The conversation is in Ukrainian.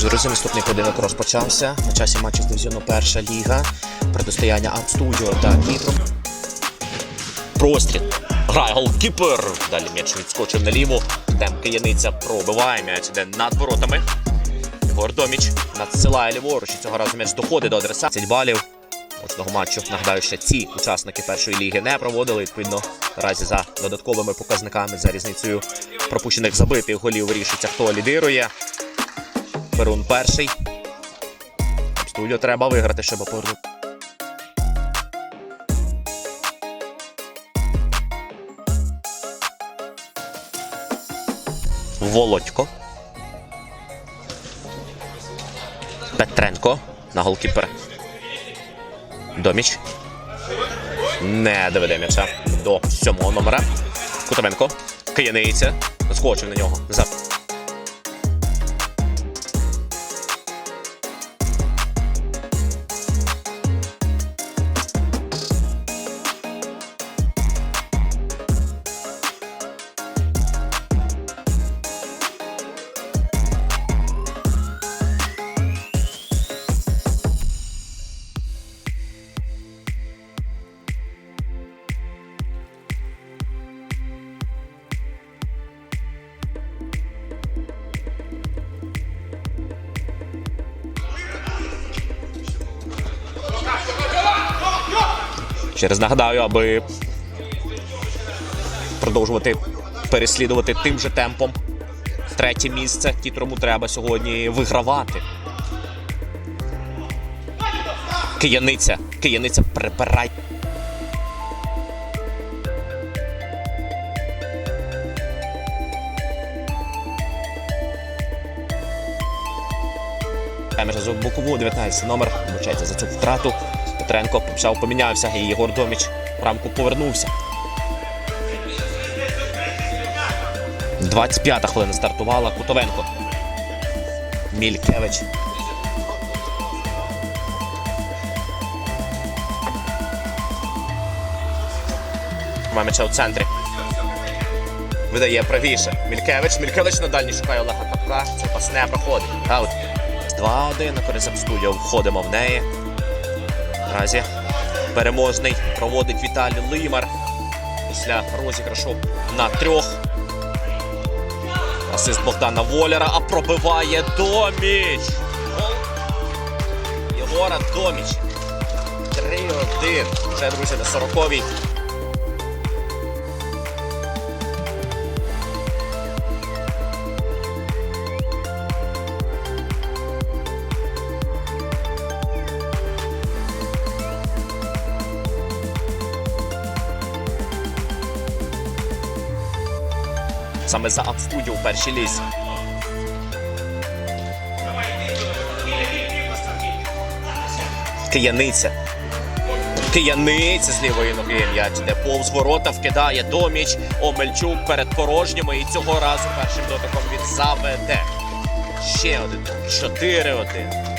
Отже, друзі, наступний поєдинок розпочався. На часі матчів дивізіону перша ліга. Протистояння Артстудіо та Дніпро. Простріл. Грає голкіпер. Далі м'яч відскочив наліво. Тем Кияниця пробиває м'яч іде над воротами. Єгор Доміч надсилає ліворуч. Цього разу м'яч доходить до адреса. 10 балів. Очного матчу. Нагадаю, що ці учасники першої ліги не проводили. Відповідно, наразі за додатковими показниками за різницею пропущених забитих голів вирішується, хто лідирує. Перун перший. Студіо треба виграти, щоб повернути. Володько. Петренко на голкіпер. Доміч. Не доведе м'яча до сьомого номера. Кутовенко. Кияниця. Скочив на нього. За Через нагадаю, аби продовжувати переслідувати тим же темпом. Третє місце, Кітрому треба сьогодні вигравати. Кияниця. Кияниця прибирай. Майже за бокову 19 номер вибачайте за цю втрату. Петренко почав помінявся, і Єгор Доміч в рамку повернувся. 25-та хвилина стартувала. Кутовенко. Мількевич. Має м'яча у центрі. Видає правіше. Мількевич. Мількевич на дальній шукає Олега Капка. Це пас не проходить. Аут. 2-1 на користь студіо. Входимо в неї. Наразі переможний проводить Віталій Лимар після розіграшу на трьох. Асист Богдана Воляра, а пробиває Доміч. Єгора Доміч. 3-1. Вже, друзі, на 40-й. Саме за Артстудіо в першій лізі. Кияниця. Кияниця з лівої ноги м'яч іде повз ворота, вкидає доміч. Омельчук перед порожніми. І цього разу першим дотиком він заведе. Ще один. 4-1.